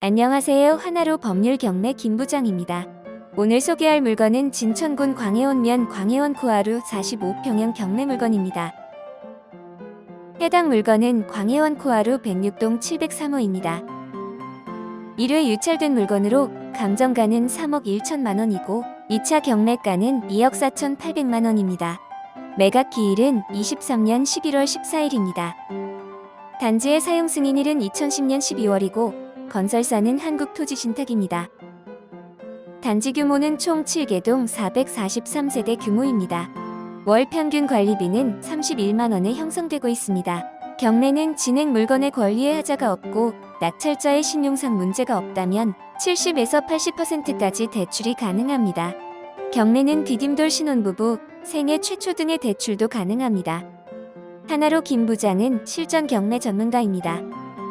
안녕하세요. 하나로 법률 경매 김부장입니다. 오늘 소개할 물건은 진천군 광해원면 광해원 코하루 45평형 경매 물건입니다. 해당 물건은 광해원 코하루 106동 703호입니다. 1회 유찰된 물건으로 감정가는 3억 1천만 원이고 2차 경매가는 2억 4천 8백만 원입니다. 매각 기일은 23년 11월 14일입니다. 단지의 사용 승인일은 2010년 12월이고 건설사는 한국토지신탁입니다. 단지 규모는 총 7개동 443세대 규모입니다. 월 평균 관리비는 31만 원에 형성되고 있습니다. 경매는 진행 물건의 권리에 하자가 없고 낙찰자의 신용상 문제가 없다면 70에서 80%까지 대출이 가능합니다. 경매는 디딤돌 신혼부부, 생애 최초 등의 대출도 가능합니다. 하나로 김 부장은 실전 경매 전문가입니다.